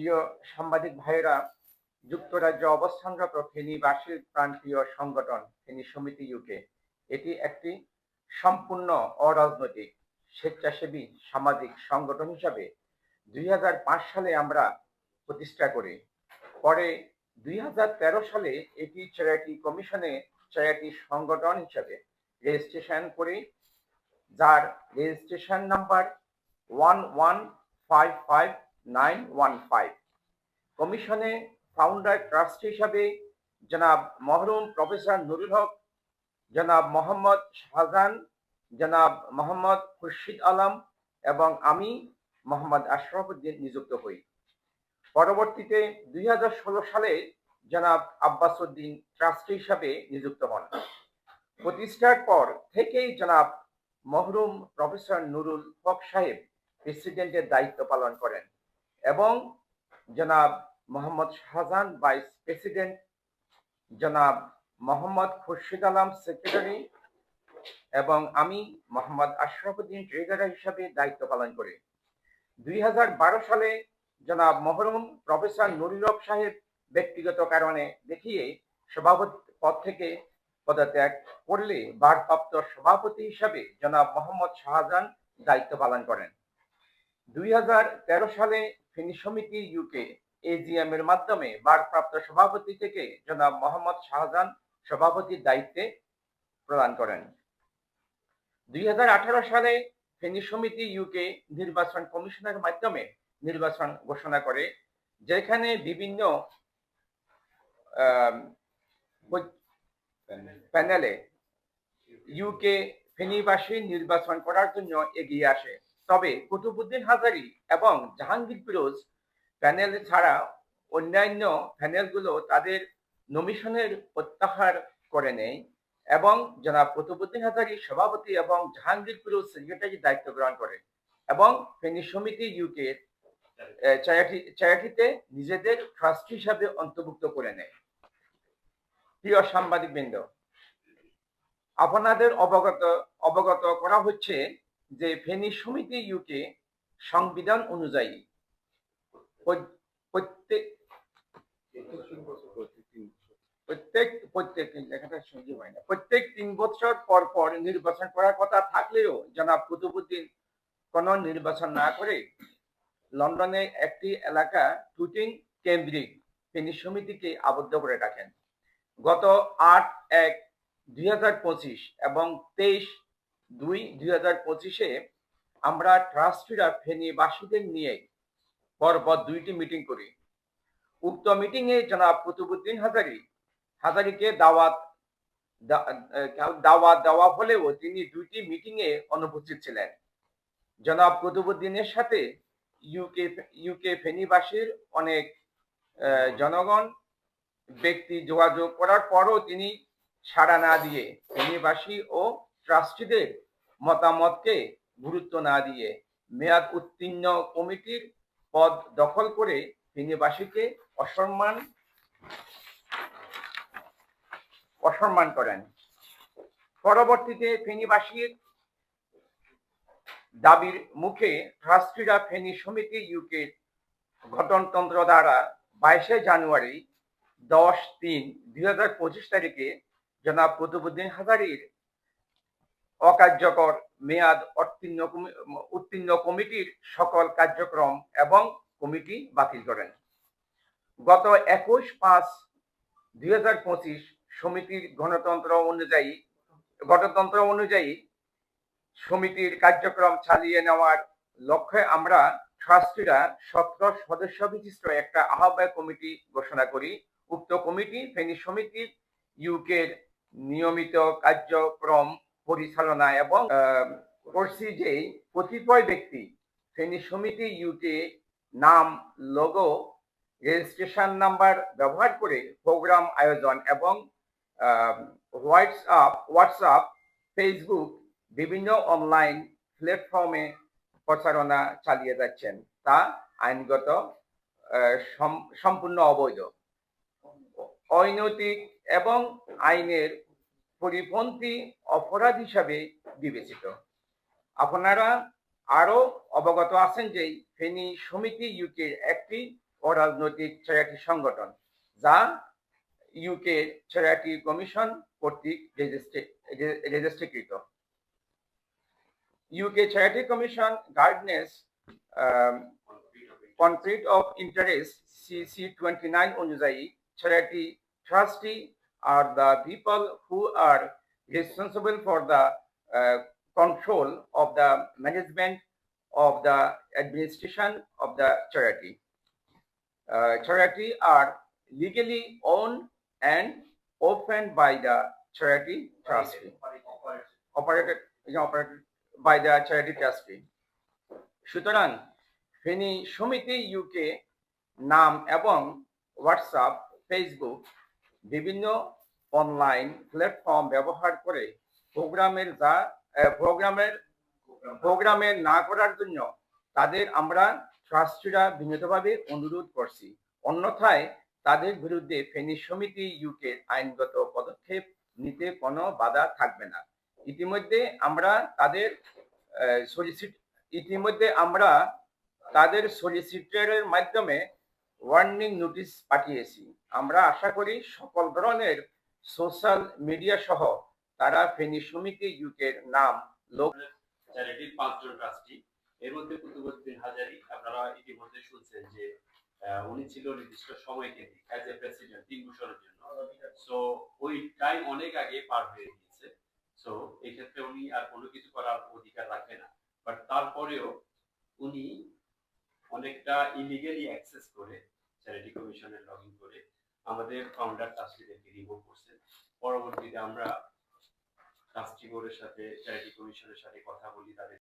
প্রিয় সাংবাদিক ভাইয়েরা, যুক্তরাজ্যে অবস্থানরত ফেনীবাসীর প্রাণপ্রিয় সংগঠন, ফেনী সমিতি ইউকে এটি একটি সম্পূর্ণ অরাজনৈতিক, স্বেচ্ছাসেবী, সামাজিক সংগঠন হিসাবে দুই হাজার পাঁচ সালে আমরা প্রতিষ্ঠা করি। পরে দুই হাজার তেরো সালে এটি চ্যারিটি কমিশনে চ্যারিটি সংগঠন হিসাবে রেজিস্ট্রেশন করি, যার registration number one one five five nine one five কমিশনে ফাউন্ডার ট্রাস্টি হিসাবে জনাব মহরুম প্রফেসর নুরুল হক, জনাব মোহাম্মদ শাহজাহান, জনাব মোহাম্মদ খুরশিদ আলম এবং আমি, মোহাম্মদ আশরাফ উদ্দিন নিযুক্ত হই। পরবর্তীতে দুই হাজার ষোলো সালে জনাব আব্বাস উদ্দিন ট্রাস্টি হিসাবে নিযুক্ত হন। প্রতিষ্ঠার পর থেকেই জনাব মহরুম প্রফেসর নুরুল হক সাহেব প্রেসিডেন্টের দায়িত্ব পালন করেন। এবং জনাব মোহাম্মদ শাহজাহান ভাইস প্রেসিডেন্ট জনাব মোহাম্মদ খুরশিদ আলম সেক্রেটারি এবং আমি মোহাম্মদ আশরাফুদ্দিন ট্রেজারার হিসাবে দায়িত্ব পালন করি। দুই হাজার বারো সালে জনাব মহরুম প্রফেসর নুরুল হক সাহেব ব্যক্তিগত কারণে দেখিয়ে সভাপতি পদ থেকে পদত্যাগ করলে ভারপ্রাপ্ত সভাপতি হিসাবে জনাব মোহাম্মদ শাহজাহান দায়িত্ব পালন করেন। দুই হাজার তেরো সালে ফিনি সমিতি ইউকে এজিএম এর মাধ্যমে ভারপ্রাপ্ত সভাপতি থেকে জনাব মোহাম্মদ শাহজাহান সভাপতির দায়িত্বে প্রদান করেন। দুই সালে ফেনী সমিতি ইউকে নির্বাচন কমিশনের মাধ্যমে নির্বাচন ঘোষণা করে, যেখানে বিভিন্ন প্যানেলে ইউকে ফেনীবাসী নির্বাচন করার জন্য এগিয়ে আসে। তবে কুতুবুদ্দিন হাজারি এবং জাহাঙ্গীর ফিরোজ প্যানেল ছাড়া অন্যান্য প্যানেলগুলো তাদের নমিশনের প্রত্যাহার করে নেয় এবং জনাব কুতুবুদ্দিন হাজারি সভাপতি এবং জাহাঙ্গীর ফিরোজ সেক্রেটারি দায়িত্ব গ্রহণ করে এবং ফেনী সমিতি ইউকে চ্যারিটিতে নিজেদের ট্রাস্ট হিসাবে অন্তর্ভুক্ত করে নেয়। প্রিয় সাংবাদিক বৃন্দ আপনাদের অবগত অবগত করা হচ্ছে যে ফেনী সমিতি ইউকে সংবিধান অনুযায়ী প্রত্যেক প্রত্যেক প্রত্যেক লেখাটা সহ্য হয় না। প্রত্যেক তিন বছর পর পর নির্বাচন করার কথা থাকলেও জনাব কুতুবুদ্দিন কোন নির্বাচন না করে লন্ডনে একটি এলাকা টুটিং কেন্দ্রিক ফেনী সমিতিকে আবদ্ধ করে রাখেন। গত আট এক দুই এবং তেইশ দুই দুই হাজার পঁচিশে আমরা ট্রাস্টিরা ফেনীবাসীদের নিয়ে পরপর দুইটি মিটিং করি। উক্ত মিটিং এ জনাব কুতুবুদ্দিন হাজারি, হাজারিকে দাওয়াত দাওয়াত দেওয়া হলেও তিনি দুইটি মিটিং এ অনুপস্থিত ছিলেন। জনাব কুতুবুদ্দিনের সাথে ইউকে ইউকে ফেনীবাসীর অনেক জনগণ ব্যক্তি যোগাযোগ করার পরও তিনি সাড়া না দিয়ে ফেনীবাসী ও ট্রাস্টিদের মতামতকে গুরুত্ব না দিয়ে মেয়াদ উত্তীর্ণ কমিটির পদ দখল করে ফেনীবাসীকে অসম্মান অসম্মান করেন। পরবর্তীতে ফেনীবাসীর দাবির মুখে ট্রাস্টিরা ফেনী সমিতি ইউকে গঠনতন্ত্র দ্বারা বাইশে জানুয়ারি দশ তিন দুই হাজার পঁচিশ তারিখে জনাব কুতুবুদ্দিন হাজারির অকার্যকর মেয়াদ উত্তীর্ণ উত্তীর্ণ কমিটির সকল কার্যক্রম এবং কমিটি বাতিল করেন। গত একুশ পাঁচ দুই হাজার পঁচিশ সমিতির গণতন্ত্র অনুযায়ী গণতন্ত্র অনুযায়ী সমিতির কার্যক্রম চালিয়ে নেওয়ার লক্ষ্যে আমরা ট্রাস্টিরা সতেরো সদস্য বিশিষ্ট একটা আহ্বায়ক কমিটি ঘোষণা করি। উক্ত কমিটি ফেনী সমিতির ইউকের নিয়মিত কার্যক্রম পরিচালনা এবং করছি যে কতিপয় ব্যক্তি ফেনী সমিতি ইউকে নাম লোগো রেজিস্ট্রেশন নাম্বার ব্যবহার করে প্রোগ্রাম আয়োজন এবং হোয়াটসঅ্যাপ হোয়াটসঅ্যাপ ফেসবুক বিভিন্ন অনলাইন প্ল্যাটফর্মে প্রচারণা চালিয়ে যাচ্ছেন। তা আইনগত সম- সম্পূর্ণ অবৈধ। অনৈতিক এবং আইনের পরিপন্থী অপরাধ হিসাবে বিবেচিত। আপনারা আরও অবগত আছেন যে ফেনী সমিতি ইউকে একটি অরাজনৈতিক চ্যারিটি সংগঠন, যা ইউকে চ্যারিটি কমিশন কর্তৃক রেজিস্ট্রিকৃত। UK charity commission guidance conflict of interest, CC twenty nine অনুযায়ী charity trustee are the people who are responsible for the control of the management of the administration of the charity. Uh, charity are legally owned and opened by the charity trustee, operated, know, operated by the charity trustee. সুতরাং ফেনী সমিতি UK নাম এবং WhatsApp Facebook বিভিন্ন online platform ব্যবহার করে প্রোগ্রামের যা প্রোগ্রামের, প্রোগ্রামে না করার জন্য তাদের আমরা ট্রাস্টিরা বিনীতভাবে অনুরোধ করছি। অন্যথায় তাদের বিরুদ্ধে ফেনী সমিতি ইউকে আইনগত পদক্ষেপ নিতে কোনো বাধা থাকবে না। ইতিমধ্যে আমরা তাদের ইতিমধ্যে আমরা তাদের সলিসিটরের মাধ্যমে ওয়ার্নিং নোটিশ পাঠিয়েছি। আমরা আশা করি সকল ধরনের সোশ্যাল মিডিয়া সহ তারা ফেনী সমিতি ইউকের নাম লোক চ্যারিটির পাঁচজন ট্রাস্টি এর মধ্যে কুতুবুদ্দিন হাজারি, আপনারা ইতিমধ্যে শুনছেন যে উনি ছিল নির্দিষ্ট সময় কেন্দ্রিক অ্যাজ এ প্রেসিডেন্ট তিন বছরের জন্য। সো ওই টাইম অনেক আগে পার হয়ে গিয়েছে। সো এই ক্ষেত্রে উনি আর কোনো কিছু করার অধিকার রাখবে না। বাট তারপরেও উনি অনেকটা ইলিগালি অ্যাক্সেস করে চ্যারিটি কমিশনের লগ করে। আমাদের ফাউন্ডার ট্রাস্টিদেরকে রিমুভ করছেন পরবর্তীতে আমরা ট্রাস্টি বোর্ডের সাথে চ্যারিটি কমিশনের সাথে কথা বলি, তাদের